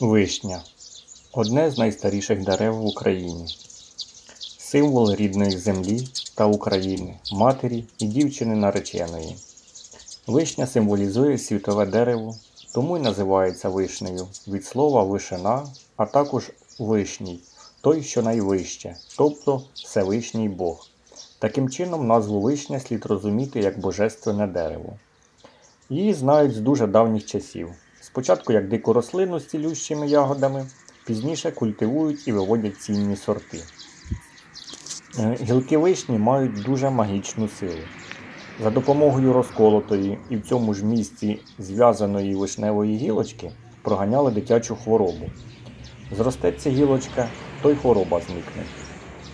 Вишня одне з найстаріших дерев в Україні, символ рідної землі та України, матері і дівчини нареченої. Вишня символізує світове дерево, тому й називається вишнею від слова вишина, а також вишній, той, що найвище, тобто Всевишній Бог. Таким чином, назву вишня слід розуміти як божественне дерево. Її знають з дуже давніх часів. Спочатку як дику рослину з цілющими ягодами, пізніше культивують і виводять цінні сорти. Е, Гілки вишні мають дуже магічну силу. За допомогою розколотої і в цьому ж місці зв'язаної вишневої гілочки проганяли дитячу хворобу. Зростеться гілочка, то й хвороба зникне.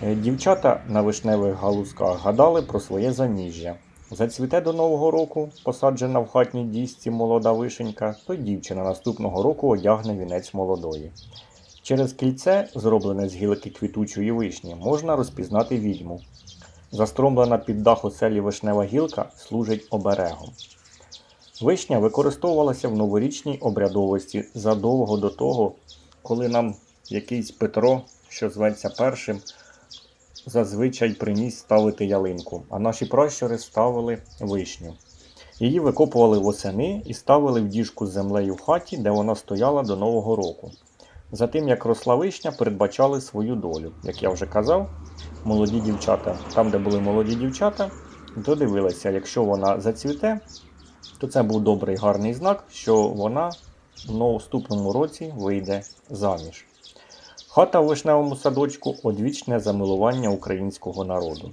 Е, Дівчата на вишневих галузках гадали про своє заміжжя. Зацвіте до Нового року, посаджена в хатній дісці молода вишенька, то дівчина наступного року одягне вінець молодої. Через кільце, зроблене з гілки квітучої вишні, можна розпізнати відьму. Застромлена під дах оселі вишнева гілка служить оберегом. Вишня використовувалася в новорічній обрядовості задовго до того, коли нам якийсь Петро, що зветься першим, зазвичай приніс ставити ялинку, а наші пращури ставили вишню. Її викопували восени і ставили в діжку з землею в хаті, де вона стояла до Нового року. Затим, як росла вишня, передбачали свою долю. Як я вже казав, молоді дівчата, там, де були молоді дівчата, додивилися, якщо вона зацвіте, то це був добрий гарний знак, що вона в наступному році вийде заміж. Хата в вишневому садочку одвічне замилування українського народу,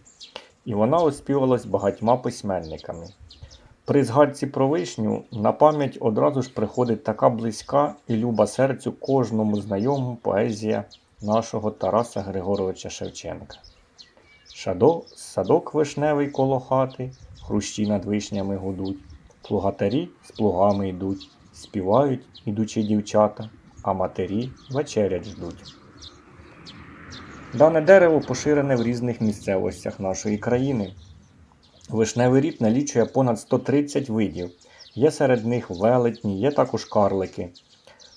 і вона оспівалась багатьма письменниками. При згадці про вишню на пам'ять одразу ж приходить така близька і люба серцю кожному знайому поезія нашого Тараса Григоровича Шевченка. Шадо, садок вишневий коло хати, хрущі над вишнями гудуть, плугатарі з плугами йдуть, співають ідучі дівчата, а матері вечерять ждуть. Дане дерево поширене в різних місцевостях нашої країни. Вишневий рід налічує понад 130 видів. Є серед них велетні, є також карлики.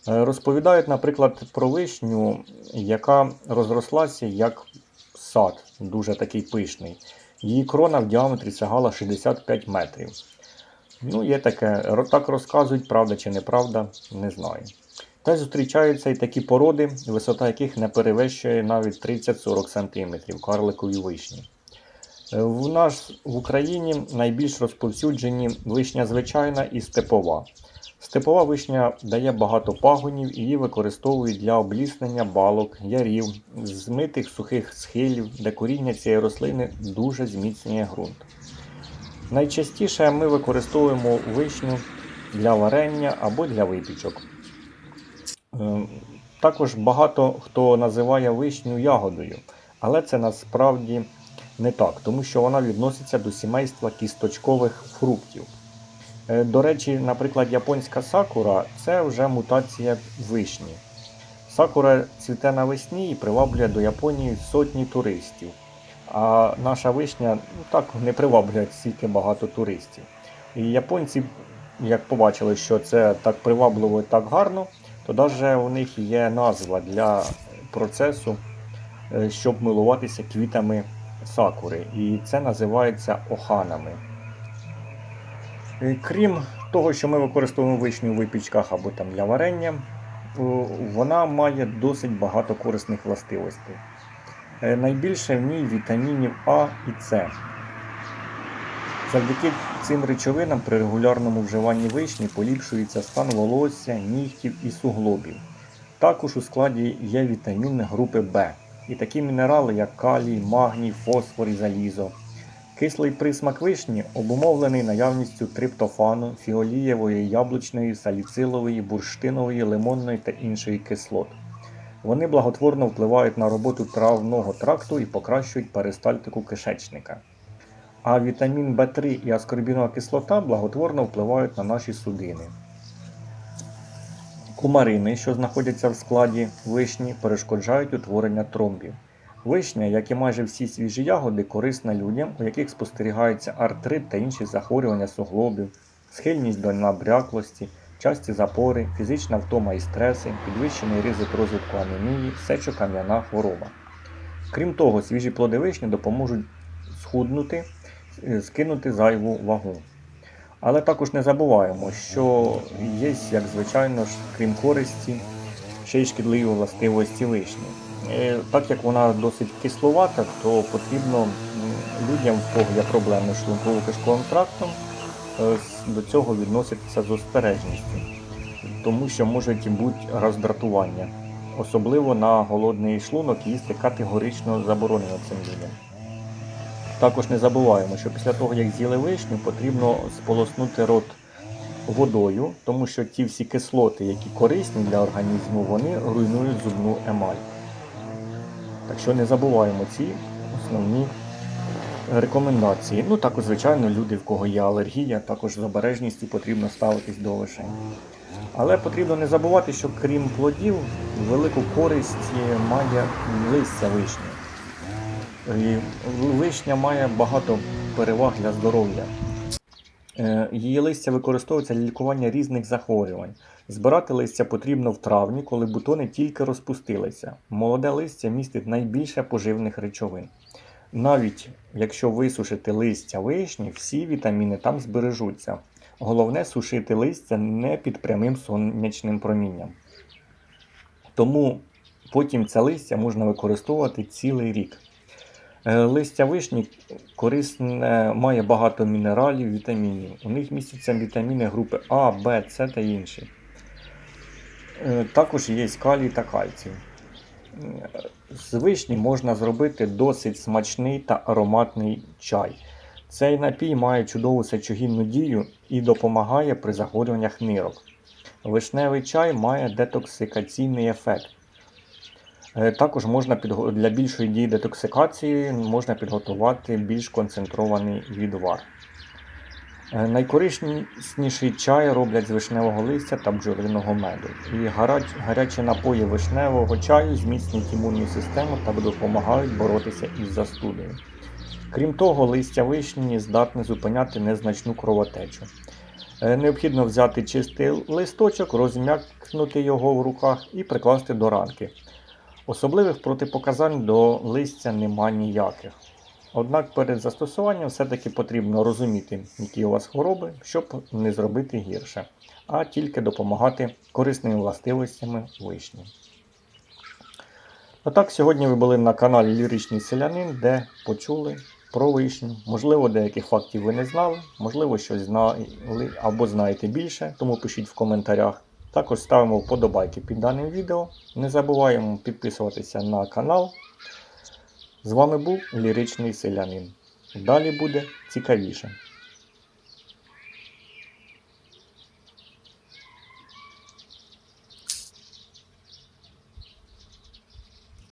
Е, Розповідають, наприклад, про вишню, яка розрослася як сад, дуже такий пишний. Її крона в діаметрі сягала 65 метрів. Ну, є таке, так розказують, правда чи неправда, не знаю. Та зустрічаються і такі породи, висота яких не перевищує навіть 30-40 см карликові вишні. Е, В нас в Україні найбільш розповсюджені вишня звичайна і степова. Степова вишня дає багато пагонів і її використовують для обліснення балок, ярів, змитих сухих схилів, де коріння цієї рослини дуже зміцнює ґрунт. Найчастіше ми використовуємо вишню для варення або для випічок. Е, Також багато хто називає вишню ягодою, але це насправді не так, тому що вона відноситься до сімейства кісточкових фруктів. Е, До речі, наприклад, японська сакура це вже мутація вишні. Сакура цвіте навесні і приваблює до Японії сотні туристів. А наша вишня ну, так не приваблює стільки багато туристів. І японці, як побачили, що це так привабливо і так гарно, то навіть у них є назва для процесу, е, щоб милуватися квітами сакури. І це називається оханами. Крім того, що ми використовуємо вишню в випічках або там для варення, вона має досить багато корисних властивостей. Е, Найбільше в ній вітамінів А і С. Завдяки цим речовинам при регулярному вживанні вишні поліпшується стан волосся, нігтів і суглобів. Також у складі є вітаміни групи В і такі мінерали, як калій, магній, фосфор і залізо. Кислий присмак вишні обумовлений наявністю триптофану, фіолієвої, яблучної, саліцилової, бурштинової, лимонної та іншої кислот. Вони благотворно впливають на роботу травного тракту і покращують перистальтику кишечника. А вітамін В3 і аскорбінова кислота благотворно впливають на наші судини. Кумарини, що знаходяться в складі вишні, перешкоджають утворення тромбів. Вишня, як і майже всі свіжі ягоди, корисна людям, у яких спостерігається артрит та інші захворювання суглобів, схильність до набряклості, часті запори, фізична втома і стреси, підвищений ризик розвитку анемії, сечокам'яна хвороба. Крім того, свіжі плоди вишні допоможуть схуднути, скинути зайву вагу. Але також не забуваємо, що є, як звичайно ж, крім користі, ще й шкідливі властивості вишні. Е, Так як вона досить кисловата, то потрібно людям, в кого є проблеми з шлунково-кишковим трактом, е, до цього відноситися з остережністю, тому що можуть бути роздратування. Особливо на голодний шлунок їсти категорично заборонено цим людям. Також не забуваємо, що після того, як з'їли вишню, потрібно сполоснути рот водою, тому що ті всі кислоти, які корисні для організму, вони руйнують зубну емаль. Так що не забуваємо ці основні рекомендації. Ну також, звичайно, люди, в кого є алергія, також з обережністю потрібно ставитись до вишень. Але потрібно не забувати, що крім плодів, велику користь має листя вишні. І вишня має багато переваг для здоров'я. Е, Її листя використовується для лікування різних захворювань. Збирати листя потрібно в травні, коли бутони тільки розпустилися. Молоде листя містить найбільше поживних речовин. Навіть якщо висушити листя вишні, всі вітаміни там збережуться. Головне сушити листя не під прямим сонячним промінням. Тому потім це листя можна використовувати цілий рік. Е, Листя вишні корисне, має багато мінералів, вітамінів. У них містяться вітаміни групи А, Б, С та інші. Е, Також є калій та кальцій. Е, З вишні можна зробити досить смачний та ароматний чай. Цей напій має чудову сечогінну дію і допомагає при захворюваннях нирок. Вишневий чай має детоксикаційний ефект. Е, Також можна підго- для більшої дії детоксикації можна підготувати більш концентрований відвар. Е, Найкорисніший чай роблять з вишневого листя та бджолиного меду. І гарячі напої вишневого чаю зміцнюють імунну систему та допомагають боротися із застудою. Крім того, листя вишні здатне зупиняти незначну кровотечу. Е, Необхідно взяти чистий листочок, розм'якнути його в руках і прикласти до ранки. Особливих протипоказань до листя нема ніяких. Однак перед застосуванням все-таки потрібно розуміти, які у вас хвороби, щоб не зробити гірше, а тільки допомагати корисними властивостями вишні. Отак, сьогодні ви були на каналі Ліричний Селянин, де почули про вишню. Можливо, деяких фактів ви не знали, можливо, щось знали або знаєте більше, тому пишіть в коментарях. Також ставимо вподобайки під даним відео. Не забуваємо підписуватися на канал. З вами був Ліричний Селянин. Далі буде цікавіше.